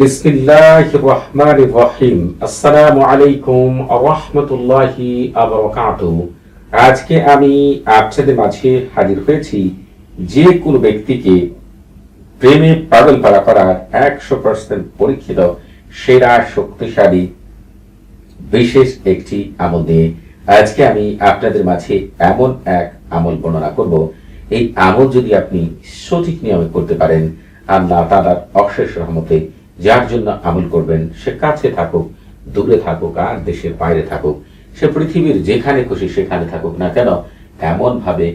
বিসমিল্লাহ আজকে আমি আপনাদের মাঝে হাজির হয়েছি যে কোনো ব্যক্তিকে প্রেমে পাগল পাড়া করার একশো পার্সেন্ট পরীক্ষিত, সেরা, শক্তিশালী, বিশেষ একটি আমল নিয়ে আজকে আমি আপনাদের মাঝে এমন এক আমল বর্ণনা করব। এই আমল যদি আপনি সঠিক নিয়মে করতে পারেন, আল্লাহ তালার অশেষ রহমতে যার জন্য আমল করবেন, সে কাছে থাকুক, দূরে থাকুক, আর দেশের বাইরে থাকুক, সে পৃথিবীর যেখানে খুশি সেখানে থাকুক না কেন এমন ভাবে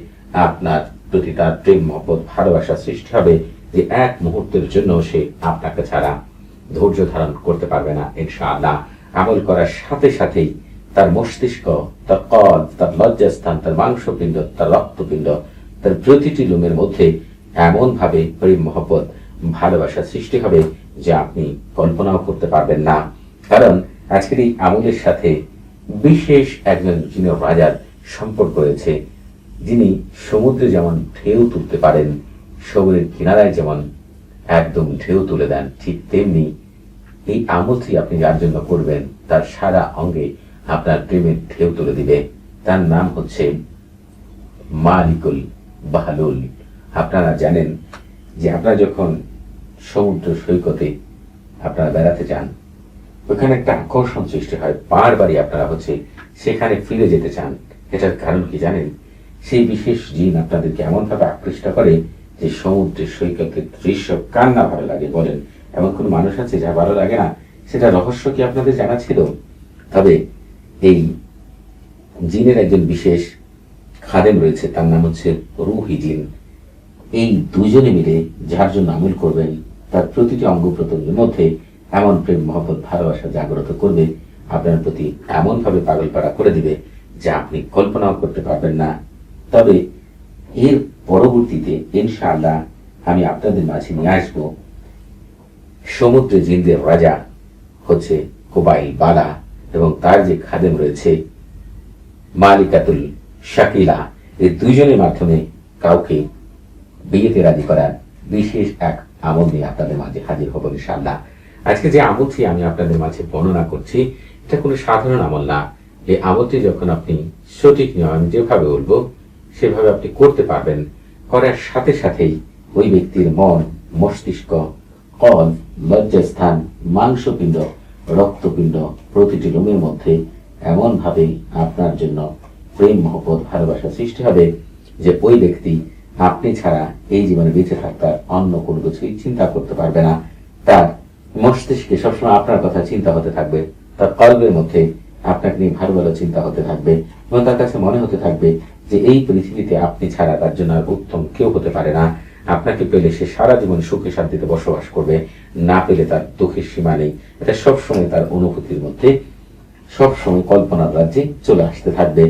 আপনার প্রতি তার প্রেম, মহব্বত, ভালোবাসা সৃষ্টি হবে যে এক মুহূর্তের জন্য সে আপনাকে ছাড়া ধৈর্য ধারণ করতে পারবে না, ইনশাআল্লাহ। আমল করার সাথে সাথেই তার মস্তিষ্ক, তার কল, তার লজ্জাস্থান, তার মাংসপিণ্ড, তার রক্তপিণ্ড, তার প্রতিটি লোমের মধ্যে এমন ভাবে প্রেম, মহব্বত, ভালোবাসা সৃষ্টি হবে যে আপনি কল্পনাও করতে পারবেন না। কারণ আজকের এই আমলের সাথে বিশেষ একজন যিনি রাজার সম্পর্ক রয়েছে। যিনি সমুদ্রে যেমন ঢেউ তুলতে পারেন সমুদ্রের কিনারায় যেমন একদম ঢেউ তুলে দেন, ঠিক তেমনি এই আমলটি আপনি যার জন্য করবেন, তার সারা অঙ্গে আপনার প্রেমের ঢেউ তুলে দিবে। তার নাম হচ্ছে মালিকুল বাহলুল। আপনারা জানেন যে আপনারা যখন সমুদ্র সৈকতে আপনারা বেড়াতে যান ওখানে একটা আকর্ষণ সৃষ্টি হয়। বারবারই আপনারা হচ্ছে সেখানে ফিরে যেতে চান। এটার কারণ কি জানেন? সেই বিশেষ জিন আপনাদেরকে এমন ভাবে আকৃষ্ট করে যে সমুদ্রের সৈকতের দৃশ্য কার না ভালো লাগে বলেন। এমন কোন মানুষ আছে যা ভালো লাগে না? সেটা রহস্য কি আপনাদের জানা ছিল? তবে এই জিনের একজন বিশেষ খাদেম রয়েছে, তার নাম হচ্ছে রুহি জিন। এই দুজনে মিলে যার জন্য আমল করবেন তার প্রতিটি অঙ্গ প্রত্যঙ্গের মধ্যে এমন প্রেম মহব্বত, ভালোবাসা জাগ্রত করবে, আপনার প্রতি এমন ভাবে পাগল পাড়া করে দিবে যা আপনি কল্পনাও করতে পারবেন না। তবে এর পরবর্তীতে ইনশাআল্লাহ আমি আপনাদের মাঝে নিয়ে আসব। সমুদ্রে জিন্দের রাজা হচ্ছে কোবাইল বালা এবং তার যে খাদেম রয়েছে, মালিকাতুল শাকিলা, এই দুইজনের মাধ্যমে কাউকে বিয়েতে রাজি করার বিশেষ এক আমল নিয়ে আপনাদের মাঝে হাজির হব ইনশাআল্লাহ। আজকে যে আমলটি আমি আপনাদের মাঝে বর্ণনা করছি, এটা কোনো সাধারণ আমল না। এই আমলটি যখন আপনি সঠিক নিয়ম যেভাবে বলব সেভাবে আপনি করতে পারবেন। করার সাথে সাথেই ওই ব্যক্তির মন, মস্তিষ্ক, কল, লজ্জাস্থান, মাংসপিণ্ড, রক্তপিণ্ড প্রতিটি লোমের মধ্যে এমন ভাবে আপনার জন্য প্রেম, মহব্বত, ভালোবাসা সৃষ্টি হবে যে ওই ব্যক্তি আপনি ছাড়া এই জীবনে বেঁচে থাকতে অন্য কোনো কিছুই চিন্তা করতে পারবে না। তার মস্তিষ্কে সবসময় আপনার কথা চিন্তা হতে থাকবে, তার কল্পের মধ্যে আপনাকে নিয়ে ভালো ভালো চিন্তা হতে থাকবে এবং তার কাছে মনে হতে থাকবে যে এই পৃথিবীতে আপনি ছাড়া তার জন্য আর উত্তম কেউ হতে পারে না। আপনাকে পেলে সে সারা জীবন সুখে শান্তিতে বসবাস করবে, না পেলে তার দুঃখের সীমা নেই। এটা সবসময় তার অনুভূতির মধ্যে, সবসময় কল্পনার রাজ্যে চলে আসতে থাকবে।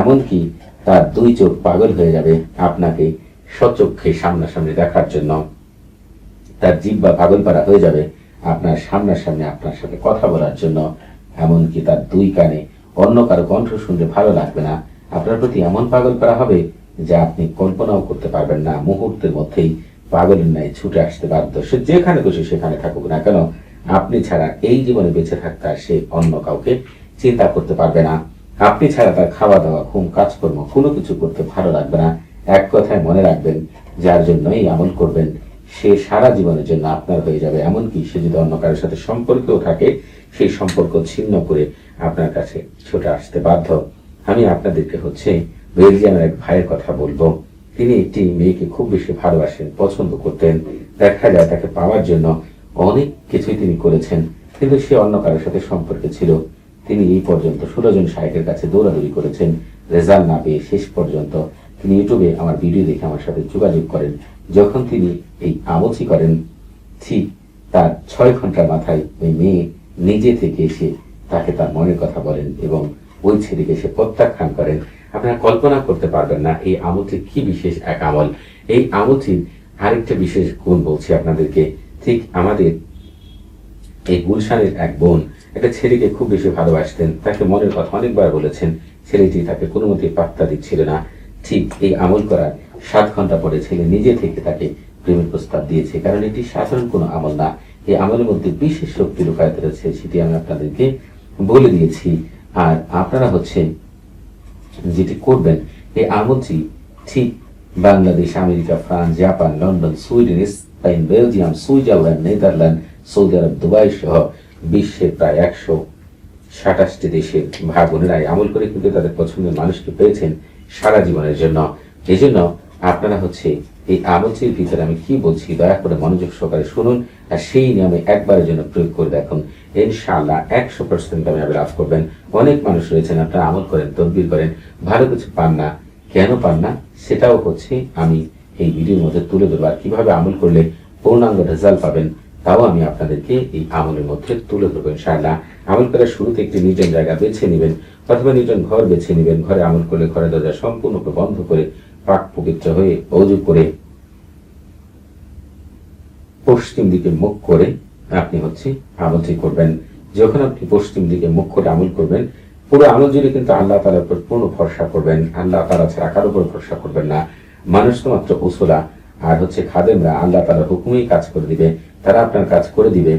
এমনকি তার দুই চোখ পাগল হয়ে যাবে, আপনাকে সচক্ষে সামনাসামনি দেখার জন্য। তার জিব্বা পাগল পাড়া হয়ে যাবে আপনার সামনাসামনি আপনার সাথে কথা বলার জন্য। এমনকি তার দুই কানে অন্য কারও কণ্ঠ শুনলে ভালো লাগবে না। আপনার প্রতি এমন পাগল করা হবে যা আপনি কল্পনাও করতে পারবেন না। মুহূর্তের মধ্যেই পাগলের ন্যায় ছুটে আসতে বাধ্য। সে যেখানে খুশি সেখানে থাকুক না কেন, আপনি ছাড়া এই জীবনে বেঁচে থাকতে আর সে অন্য কাউকে চিন্তা করতে পারবে না। আপনি ছাড়া তার খাওয়া দাওয়া ঘুম, কাজকর্ম, কোনো কিছু করতে ভালো লাগবে না। এক কথায় মনে রাখবেন, যার জন্য এই আমল করবেন, সে সারা জীবনের জন্য আপনার হয়ে যাবে। এমনকি সে যদি অন্য কারোর সাথে সম্পর্কেও থাকে, সেই সম্পর্ক ছিন্ন করে আপনার কাছে ছুটে আসতে বাধ্য। আমি আপনাদেরকে হচ্ছে বেলজিয়ামের এক ভাইয়ের কথা বলব। তিনি একটি মেয়েকে খুব বেশি ভালোবাসেন, পছন্দ করতেন। দেখা যায় তাকে পাওয়ার জন্য অনেক কিছুই তিনি করেছেন, কিন্তু সে অন্য কারোর সাথে সম্পর্কে ছিল। তিনি এই পর্যন্ত ষোলো জন সাহেবের কাছে দৌড়াদৌড়ি করেছেন। রেজাল্ট না পেয়ে শেষ পর্যন্ত তিনি ইউটিউবে আমার ভিডিও দেখে আমার সাথে যোগাযোগ করেন। যখন তিনি এই আমলটি করেন, ঠিক তার ছয় ঘণ্টার মাথায় ওই মেয়ে নিজে থেকে এসে তাকে তার মনের কথা বলেন এবং ওই ছেলেকে সে প্রত্যাখ্যান করেন। আপনারা কল্পনা করতে পারবেন না এই আমলটি কি বিশেষ এক আমল। এই আমলটির আরেকটা বিশেষ গুণ বলছি আপনাদেরকে। ঠিক আমাদের এই গুলশানের এক বোন একটা ছেলেকে খুব বেশি ভালোবাসতেন। তাকে মনের কথা অনেকবার বলেছেন। ছেলেটি তাকে কোনো মতে পাত্তা দিচ্ছিল না। ঠিক এই আমল করার সাত ঘণ্টা পরে ছেলে নিজে থেকে তাকে প্রেমের প্রস্তাব দিয়েছে, কারণ এটি সাধারণ কোনো আমল না। এই আমলের মধ্যে বিশেষ শক্তি লুকায়িত রয়েছে, সেটি আমি আপনাদেরকে বলে দিয়েছি। আর আপনারা হচ্ছে যেটি করবেন, এই আমলটি ঠিক Bangladesh, America, France, Japan, London, Sweden, Spain, Belgium, Switzerland, Netherland, Saudi Arab, Dubai সহ বিশ্বের প্রায় একশো সাতাশটি দেশের ভাই বোনেরা আমল করে কিন্তু তাদের পছন্দের মানুষকে পেয়েছেন। সারা জীবনের জন্য। এই জন্য আপনারা হচ্ছে এই আমলটির ভিতরে আমি কি বলছি, দয়া করে মনোযোগ সহকারে শুনুন আর সেই নিয়মে একবারের জন্য প্রয়োগ করে দেখুন। ইনশাআল্লাহ একশো পার্সেন্ট কামিয়াবি লাভ করবেন। অনেক মানুষ রয়েছেন, আপনারা আমল করেন, তদবির করেন, ভালো কিছু পান না। কেন পান না? সেটাও হচ্ছে আমি এই ভিডিওর মধ্যে তুলে ধরবো। আর কীভাবে আমল করলে পূর্ণাঙ্গ রেজাল্ট পাবেন তাও আমি আপনাদেরকে এই আমলের মধ্যে তুলে ধরবো, ইনশাআল্লাহ। আমল করার শুরুতে একটি নির্জন জায়গা বেছে নেবেন, অথবা নির্জন ঘর বেছে নেবেন। ঘরে আমল করলে ঘরে দরজা সম্পূর্ণরূপে বন্ধ করে পাক পবিত্র হয়ে অজু করে পশ্চিম দিকে মুখ করে আপনি হচ্ছে আমলটি করবেন। যখন আপনি পশ্চিম দিকে মুখ করে আমল করবেন, পুরো আমল জুড়ে কিন্তু আল্লাহ তালার উপর পূর্ণ ভরসা করবেন। আল্লাহ তালা ছাড়া কারোর উপর ভরসা করবেন না। মানুষ তো মাত্র উসুলা, আর হচ্ছে খাদেমরা আল্লাহ তালার হুকুমেই কাজ করে দিবে। তারা আপনার কাজ করে দিবে।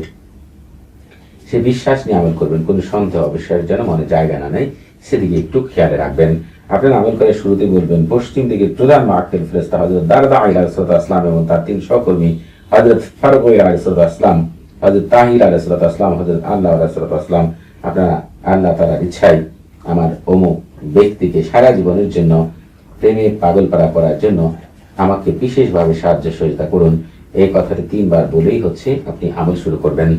সে বিশ্বাস নিয়ে আমল করবেন, কোনো সন্দেহ অবিশ্বাস যেন মনে জায়গা না নেই সেদিকে একটু খেয়ালে রাখবেন। আপনার আমল করে শুরুতে বলবেন, পশ্চিম দিকে প্রধান মার্কের ফেরেস্তা হজরত দারদা আলাইসালাত আসলাম এবং তার তিন সহকর্মী হজরত ফারুক আলাইসালাত আসলাম হজরত তাহির আলাইসালাত আসলাম হজরত আল্লাহ আলাইসালাত আসলাম আপনারা আল্লাহ তালার ইচ্ছাই আমার অমুক ব্যক্তিকে সারা জীবনের জন্য, প্রেমে পাগল পাড়া করার জন্য আমাকে বিশেষভাবে সাহায্য সহযোগিতা করুন। এই কথাটি তিনবার বলেই হচ্ছে আপনি আমল শুরু করবেন।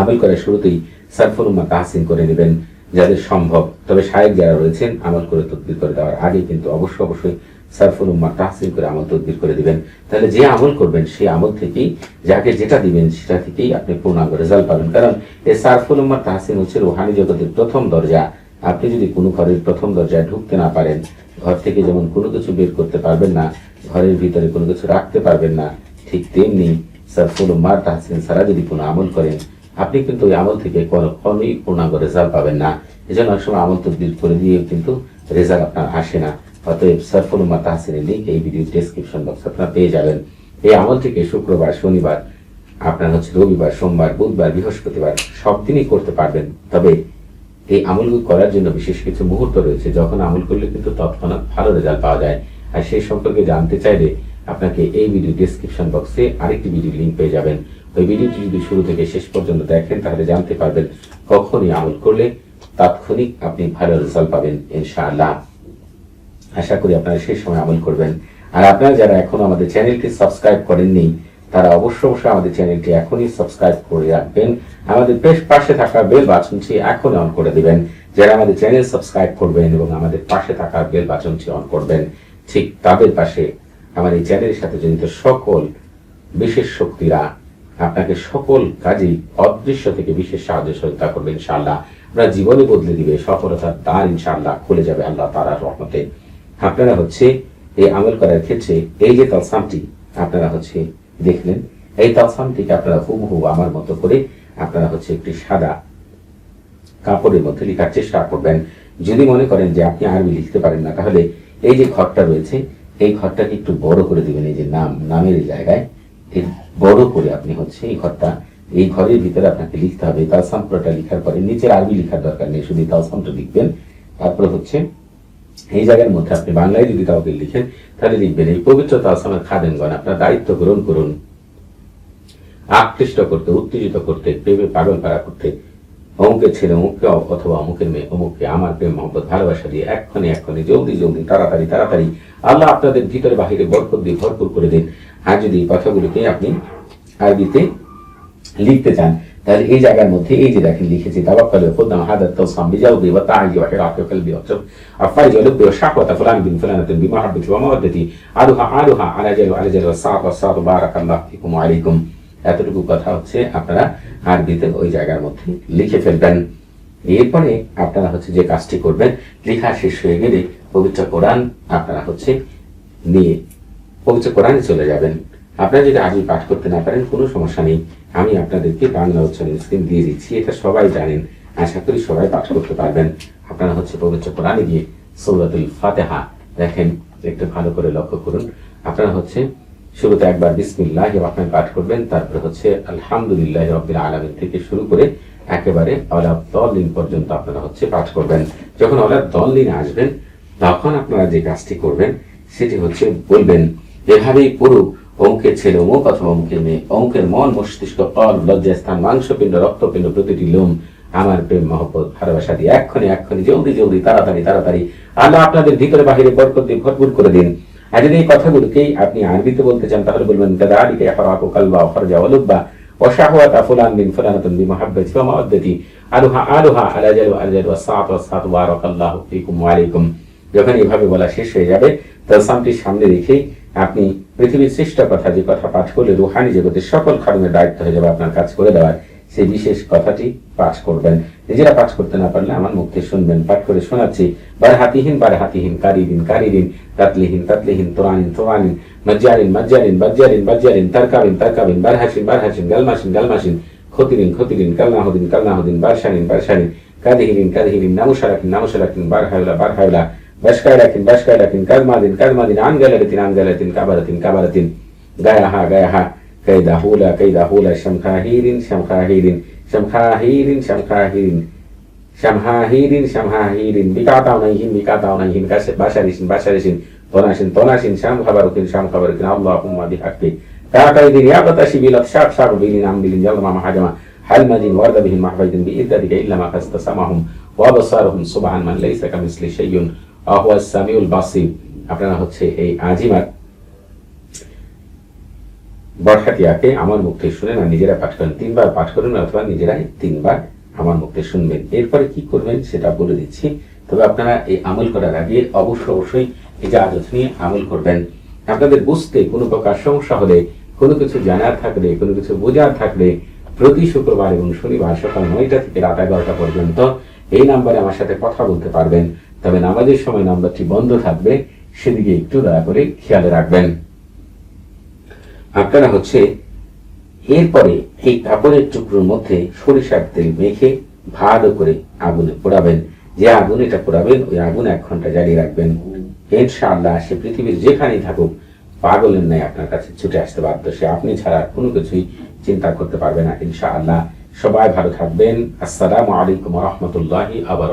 আমল করার শুরুতেই সারফুল উম্মা তাহসিন করে নেবেন, যাদের সম্ভব। তবে শায়েক যারা রয়েছেন, আমল করে তদবির করে দেওয়ার আগে কিন্তু অবশ্যই অবশ্যই সারফুল উম্মা তাহসিন করে আমল তদবির করে দিবেন। তাহলে যে আমল করবেন, সেই আমল থেকেই, যাকে যেটা দিবেন, সেটা থেকেই আপনি পূর্ণাঙ্গ রেজাল্ট পাবেন। কারণ এই সারফুল উম্মা তাহসিন হচ্ছে রোহানি জগতের প্রথম দরজা। আপনি যদি কোনো ঘরের প্রথম দরজায় ঢুকতে না পারেন, ঘর থেকে যেমন কোনো কিছু বের করতে পারবেন না, ঘরের ভিতরে কোনো কিছু রাখতে পারবেন না, ঠিক তেমনি সারফুল উম্মার তাহসিন সারা যদি কোনো আমল করেন, আপনি কিন্তু ওই আমল থেকে কখনোই পূর্ণাঙ্গ রেজাল্ট পাবেন না। এই জন্য অনেক সময় আমল তদবির করে দিয়ে কিন্তু রেজাল্ট আপনার আসে না। অতএব সারফুল উম্মা তাহসিনের লিঙ্ক এই ভিডিও ডেসক্রিপশন বক্সে আপনারা পেয়ে যাবেন। এই আমল থেকে শুক্রবার, শনিবার, আপনার হচ্ছে রবিবার, সোমবার, বুধবার, বৃহস্পতিবার সব দিনই করতে পারবেন। তবে এই আমলগুলো করার জন্য বিশেষ কিছু মুহূর্ত রয়েছে, যখন আমল করলে কিন্তু তৎক্ষণাৎ ভালো রেজাল্ট পাওয়া যায়। আর সেই সম্পর্কে জানতে চাইলে আপনাকে এই ভিডিও ডিসক্রিপশন বক্সে আরেকটি ভিডিও লিঙ্ক পেয়ে যাবেন। ওই ভিডিওটি যদি শুরু থেকে শেষ পর্যন্ত দেখেন, তাহলে জানতে পারবেন কখনই আমল করলে তাৎক্ষণিক আপনি ভালো রেজাল্ট পাবেন, ইনশাআল্লাহ। আশা করি আপনারা সেই সময় আমল করবেন। আর আপনারা যারা এখনও আমাদের চ্যানেলটি সাবস্ক্রাইব করেননি তারা অবশ্যই অবশ্যই আমাদের চ্যানেলটি এখনই সাবস্ক্রাইব করে রাখবেন। আমাদের বেশ পাশে থাকা বেল বাটনটি এখনই অন করে দিবেন। যারা আমাদের চ্যানেল সাবস্ক্রাইব করবেন এবং আমাদের পাশে থাকা বেল বাটনটি অন করবেন, ঠিক তাদের পাশে আমার এই চ্যানেলের সাথে জড়িত সকল বিশেষ শক্তিরা আপনাকে সকল কাজেই অদৃশ্য থেকে বিশেষ সাহায্য সহযোগিতা করবে ইনশাআল্লাহ। আপনার জীবনে বদলে দিবে, সফলতার দ্বার ইনশাআল্লাহ খুলে যাবে আল্লাহ তারার রহমতে। আপনারা হচ্ছে এই আমল করার ক্ষেত্রে এই যে তলসামটি, আপনারা হচ্ছে দেখলেন, এই তলসামটিকে আপনারা হুবহু আমার মতো করে আপনারা হচ্ছে একটি সাদা কাপড়ের মধ্যে লেখার চেষ্টা করবেন। যদি মনে করেন যে আপনি আরবি লিখতে পারেন না, তাহলে এই যে ঘরটা রয়েছে, এই ঘরটাকে একটু বড় করে দিবেন, এই যে নাম, নামের জায়গায়। এই বড় করে আপনি হচ্ছে এই ঘরটা, এই ঘরের ভিতরে আপনাকে লিখতে হবে। তালসাম পুরোটা লিখার পরে নিচে আরবি লিখার দরকার নেই, শুধু তালসামটা লিখবেন। তারপরে হচ্ছে এই জায়গার মধ্যে আপনি বাংলায় যদি কাউকে লিখেন, তাহলে লিখবেন, এই পবিত্র তালসামের খাদেনগণ আপনার দায়িত্ব গ্রহণ করুন। আকৃষ্ট করতে, উত্তেজিত করতে, প্রেমে পাগল পাড়া করতে, অমুকের ছেলে অমুককে অথবা অমুকের মেয়ে অমুককে আমার প্রেম মোহাম্মদ ভালোবাসা দিয়ে এক্ষণে এক্ষণে, জলদি জলদি, তাড়াতাড়ি তাড়াতাড়ি, আল্লাহ আপনাদের ভিতরে বাহিরে বরকত দিয়ে ভরপুর করে দিন। আর যদি এই কথাগুলিকে আপনি আরবিতে লিখতে চান তাহলে এই জায়গার মধ্যে এই যে দেখেন লিখেছি বিজাওদি ওয়া কলবি ওয়া আফাইজ ওয়া লুব্বি ওয়া শাকওয়াতা ফুলান বিন ওয়া বারাকাল্লাহু ফিকুম ওয়া আলাইকুম। এতটুকু কথা হচ্ছে আপনারা আরবিতে ওই জায়গার মধ্যে লিখে ফেলবেন। এরপরে আপনারা হচ্ছে যে কাজটি করবেন, লেখা শেষ হয়ে গেলে পবিত্র কোরআন আপনারা হচ্ছে নিয়ে পবিত্র কোরআনে চলে যাবেন। আপনারা যদি আরবি পাঠ করতে না পারেন, কোনো সমস্যা নেই। আমি আপনাদেরকে বাংলা উচ্চারণ স্ক্রিন দিয়ে দিচ্ছি, এটা সবাই জানেন। আশা করি সবাই পাঠ করতে পারবেন। আপনারা হচ্ছে পবিত্র কোরআনে গিয়ে সৌরাতুল ফাতেহা দেখেন, একটু ভালো করে লক্ষ্য করুন। আপনারা হচ্ছে শুরুতে একবার বিসমিল্লাহ আপনার পাঠ করবেন, তারপরে হচ্ছে আলহামদুলিল্লাহ রবিল আলমিন থেকে শুরু করে একেবারে অলাপ দলিন পর্যন্ত আপনারা হচ্ছে পাঠ করবেন। যখন অলাপ দলিন আসবেন, তখন আপনারা যে কাজটি করবেন, সেটি হচ্ছে বলবেন, এভাবেই পুরো অঙ্কের ছেলে অমুক অথবা অঙ্কের মেয়ে। অঙ্কের মন মস্তিষ্ক, কল, লজ্জাস্থান, মাংসপিণ্ড, রক্তপিণ্ড প্রতিটি লোম আমার প্রেম মহব্বত, ভালোবাসা দিয়ে এক্ষণে এক্ষণে জলদি জলদি, তাড়াতাড়ি তাড়াতাড়ি। আল্লাহ আপনাদের ভিতরে বাহিরে বরকত দিয়ে ভরপুর করে দিন। আর যদি এই কথাগুলোকেই আপনি আরবিতে বলতে চান, তাহলে বলবেন ইয়াফরাকু কালবা মাওয়াদ্দাতি আলুহা আলুহা আলা জালু আলা জালু ওয়াস-সাআতু ওয়াস-সাআতু বারাকাল্লাহু ফীকুম ওয়া আলাইকুম। যখন এভাবে বলা শেষ হয়ে যাবে তালসামটির সামনে রেখেই আপনি পৃথিবীর শ্রেষ্ঠ কথা যে কথা পাঠ করলে রুহানি জগতের সকল খাদমের দায়িত্ব হয়ে যাবে আপনার কাজ করে দেওয়ার সেই বিশেষ কথাটি পাঠ করবেন। নিজেরা পাঠ করতে না পারলে আমার মুখে শুনবেন। পাঠ করে শোনাচ্ছি বার হাতিহীন বার হাতিহীন কারিদিন কারিদিন, তাতলিহীন তাতলিহীন, তোরানিন তোরানিন, মজ্জারিন মজ্জারিন, বজ্জারিন বজ্জারিন, তারকাবিন তারকাবিন বার হাসিন বার হাসিন গালমাসিন গালমাসিন, খতিরিন খতিরিন, কালনাহুদিন কালনাহুদিন বারশানিন বারশানিন কাদিহিরিন কাদিহিরিন, নামুশারাকিন নামুশারাকিন বার হায়লা بشكايلاتين بشكايلاتين كادمادين كادمادين عنجلاتين عنجلاتين كابلاتين كابلاتين غايها غايها كيدا هولا كيدا هولا شمخا هيرين شمخا هيرين شمخا هيرين شمخا هيرين شمخا هيرين شمخا هيرين شمهاهير شمهاهير بكاتاونهين بكاتاونهين كسب بشرشن بشرشن طناشن طناشن شام خبركن شام خبركن اللهم بحقك. يا يابتشي بيلات شاك شاك بيلين عم بيلين. يلا ما حجما حلمد ورد به المحفيد بإذتك إلا ما فاستسمهم وأبصارهم سبعا من ليس كمثل شيء. আহওয়াজ সামিউল বাসির আপনারা হচ্ছে এই আজিমার বরহাটিয়াকে আমার মুক্তি শুনেন আর নিজেরা পাঠ করেন। তিনবার পাঠ করুন অথবা নিজেরাই তিনবার আমার মুক্তি শুনবেন। এরপরে কি করবেন সেটা বলে দিচ্ছি। তবে আপনারা এই আমল করার আগে অবশ্য অবশ্যই এই যে আদত নিয়ে আমল করবেন। আপনাদের বুঝতে কোনো প্রকার সমস্যা হলে, কোনো কিছু জানার থাকলে, কোনো কিছু বোঝার থাকলে প্রতি শুক্রবার এবং শনিবার সকাল নয়টা থেকে রাত এগারোটা পর্যন্ত এই নাম্বারে আমার সাথে কথা বলতে পারবেন। তবে নামাজের সময় নাম্বারটি বন্ধ থাকবে, সেদিকে একটু দয়া করে খেয়াল রাখবেন। আপনারা হচ্ছে, এরপরে এই কাপড়ের টুকরোর মধ্যে সরিষার তেল মেখে ভালো করে আগুনে পোড়াবেন। যে আগুন এটা পোড়াবেন, ওই আগুন এক ঘণ্টা জ্বালিয়ে রাখবেন। ইনশাআল্লাহ সে পৃথিবীর যেখানেই থাকুক, পাগলের ন্যায় আপনার কাছে ছুটে আসতে বাধ্য, সে আপনি ছাড়া কোনো কিছুই চিন্তা করতে পারবে না, ইনশাআল্লাহ। সবাই ভালো থাকবেন। আসসালামু আলাইকুম রহমতুল্লাহি আবার